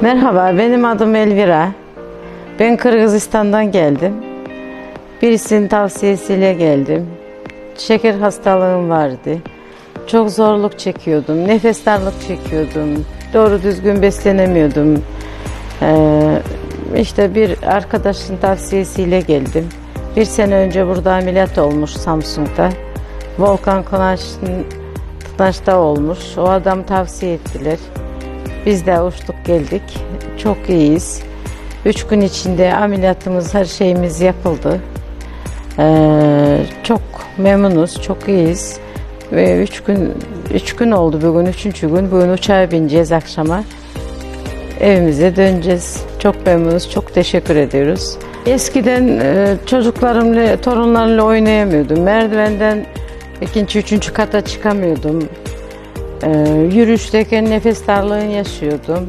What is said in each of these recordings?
Merhaba, benim adım Elvira. Ben Kırgızistan'dan geldim. Birisinin tavsiyesiyle geldim. Şeker hastalığım vardı. Çok zorluk çekiyordum, nefes darlık çekiyordum. Doğru düzgün beslenemiyordum. Ee, işte bir arkadaşın tavsiyesiyle geldim. Bir sene önce burada ameliyat olmuş Samsun'da. Volkan Kınaç'ta olmuş. O adam tavsiye ettiler. Biz de uçtuk geldik. Çok iyiyiz. Üç gün içinde ameliyatımız, her şeyimiz yapıldı. Ee, çok memnunuz, çok iyiyiz. Ve üç gün, üç gün oldu bugün, üçüncü gün. Bugün uçağa bineceğiz akşama. Evimize döneceğiz. Çok memnunuz, çok teşekkür ediyoruz. Eskiden e, çocuklarımla, torunlarımla oynayamıyordum. Merdivenden ikinci, üçüncü kata çıkamıyordum. Yürüyüşteyken nefes darlığı yaşıyordum.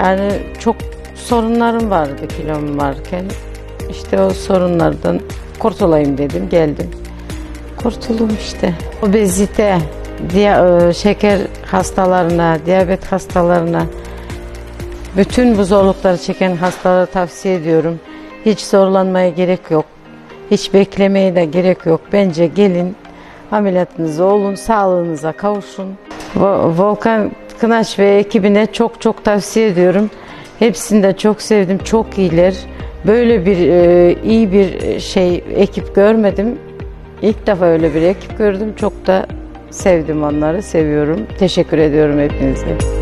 Yani çok sorunlarım vardı kilom varken. İşte o sorunlardan kurtulayım dedim, geldim. Kurtuldum işte. Obezite, diya, e, şeker hastalarına, diyabet hastalarına, bütün bu zorlukları çeken hastalara tavsiye ediyorum. Hiç zorlanmaya gerek yok. Hiç beklemeye de gerek yok. Bence gelin ameliyatınızı olun, sağlığınıza kavuşun. Vo- Volkan Kınaç ve ekibine çok çok tavsiye ediyorum. Hepsini de çok sevdim, çok iyiler. Böyle bir e, iyi bir şey ekip görmedim. İlk defa öyle bir ekip gördüm. Çok da sevdim onları, seviyorum. Teşekkür ediyorum hepinize.